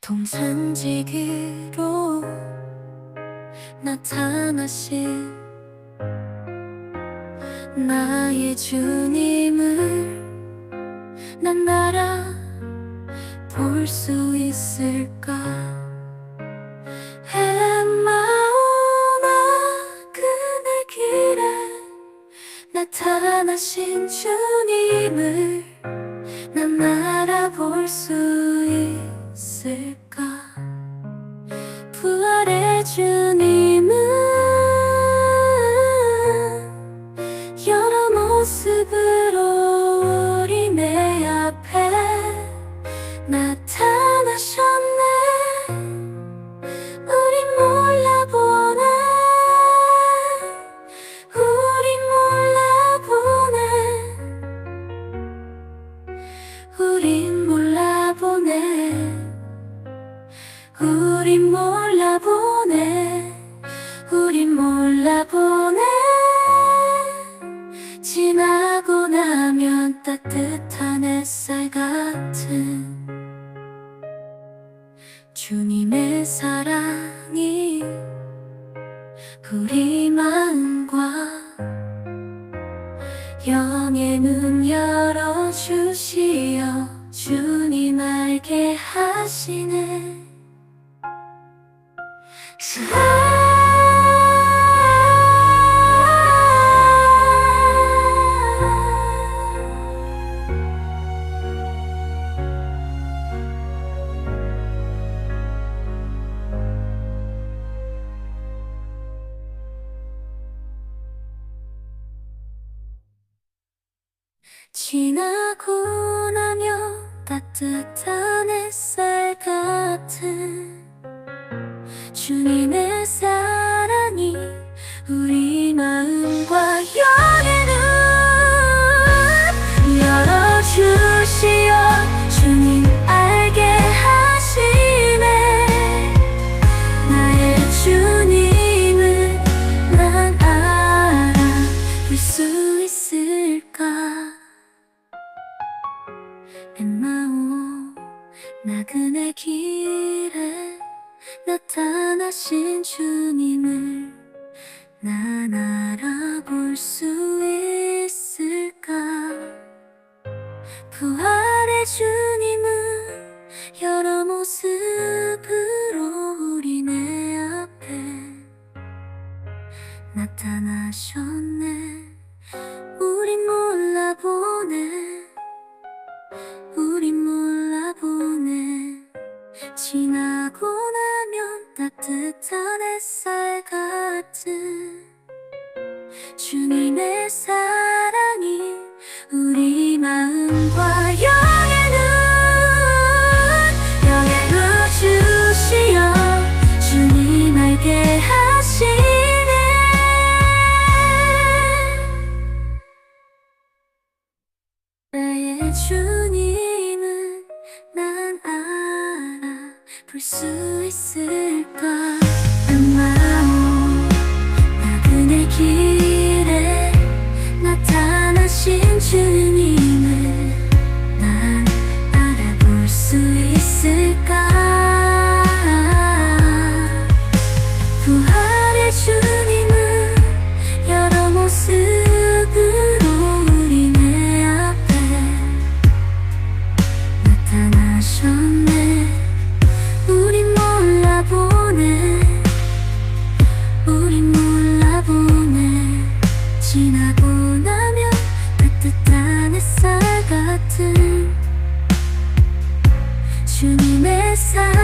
동산지기로 나타나신 나의 주님을 난 알아볼 수 있을까? 엠마오나 그네 길에 나타나신 주님을 난 알아볼 수 있을까 부활의 주님은 여러 모습으로 우리 내 앞에 나타 우린 몰라보네 우린 몰라보네 지나고 나면 따뜻한 햇살 같은 주님의 사랑이 우리 마음과 영의 눈 열어주시어 주님 알게 하시네 지나고 나면 따뜻한 햇살 같은 주님의 엠마오 나그네 길에 나타나신 주님을 난 알아볼 수 있을까? 부활의 주님은 여러 모습으로 우리 내 앞에 나타나셨 지나고 나면 따뜻한 햇살 같은 주님의 사랑이 우리 마음과 영의 눈 주시어 주님 알게 하시네. 나의 주 볼 수 있을까 side